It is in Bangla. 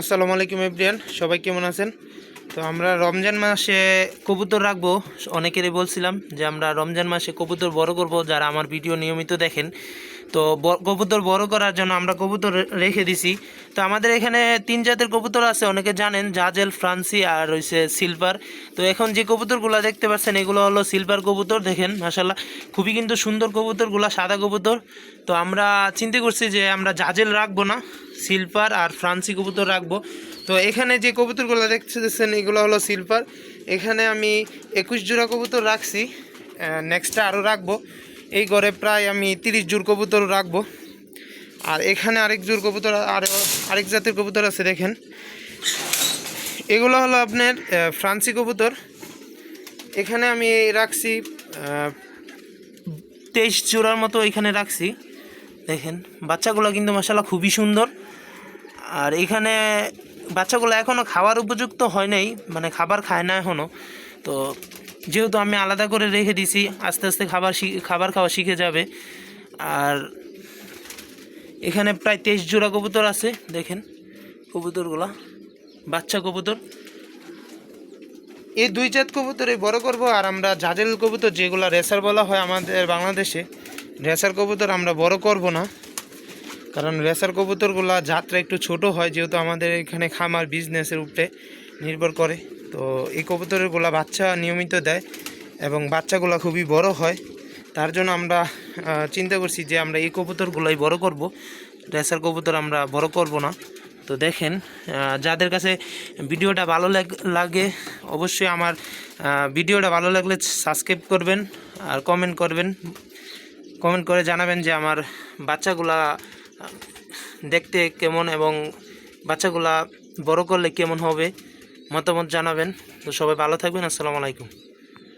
আসসালামু আলাইকুম এভরিয়ান সবাই কেমন আছেন? তো আমরা রমজান মাসে কবুতর রাখব। অনেকেরই বলছিলাম যে আমরা রমজান মাসে কবুতর বড় করব, যারা আমার ভিডিও নিয়মিত দেখেন। তো কবুতর বড় করার জন্য আমরা কবুতর রেখে দিছি। তো আমাদের এখানে তিন জাতের কবুতর আছে, অনেকে জানেন, জাজেল, ফ্রান্সি আর রয়েছে সিলভার। তো এখন যে কবুতরগুলো দেখতে পাচ্ছেন, এগুলো হলো সিলভার কবুতর, দেখেন মাসাল্লাহ খুবই কিন্তু সুন্দর কবুতরগুলো, সাদা কবুতর। তো আমরা চিন্তা করছি যে আমরা জাজেল রাখব না। সিলভার আর ফ্রান্সি কবুতর রাখব। তো এখানে যে কবুতরগুলো দেখতেছেন, এগুলো হলো সিলভার। এখানে আমি একুশ জোড়া কবুতর রাখছি। নেক্সটটা আরও রাখব। এই ঘরে প্রায় আমি তিরিশ জোর কবুতর রাখব। আর এখানে আরেক জোর কবুতর, আর আরেক জাতের কবুতর আছে, দেখেন। এগুলো হলো আপনার ফ্রান্সি কবুতর। এখানে আমি রাখছি তেইশ জোড়ার মতো এখানে রাখছি। দেখেন, বাচ্চাগুলো কিন্তু মশালা খুবই সুন্দর। আর এখানে বাচ্চাগুলো এখনও খাওয়ার উপযুক্ত হয় নাই মানে খাবার খায় না এখনও তো যেহেতু আমি আলাদা করে রেখে দিছি, আস্তে আস্তে খাবার খাবার খাওয়া শিখে যাবে। আর এখানে প্রায় তেইশ জোড়া কবুতর আছে, দেখেন কবুতরগুলা, বাচ্চা কবুতর। এই দুই জাত কবুতরে বড় করব আর আমরা জাজেল কবুতর যেগুলো রেসার বলা হয় আমাদের বাংলাদেশে রেসার কবুতর আমরা বড় করব না, কারণ রেসার কবুতরগুলো যাত্রা একটু ছোট হয়, যেহেতু আমাদের এখানে খামার বিজনেসের উপরে নির্ভর করে। তো এই কবুতরগুলো বাচ্চা নিয়মিত দেয় এবং বাচ্চাগুলো খুবই বড় হয়। তার জন্য আমরা চিন্তা করছি যে আমরা এই কবুতরগুলোই বড় করব। রেসার কবুতর আমরা বড় করব না। তো দেখেন যাদের কাছে ভিডিওটা ভালো লাগ- অবশ্যই আমার ভিডিওটা ভালো লাগলে সাবস্ক্রাইব করবেন আর কমেন্ট করবেন। কমেন্ট করে জানাবেন যে আমার বাচ্চাগুলা দেখতে কেমন এবং বাচ্চাগুলা বড় করলে কেমন হবে মতামত জানাবেন। তো সবাই ভালো থাকবেন, আসসালামু আলাইকুম।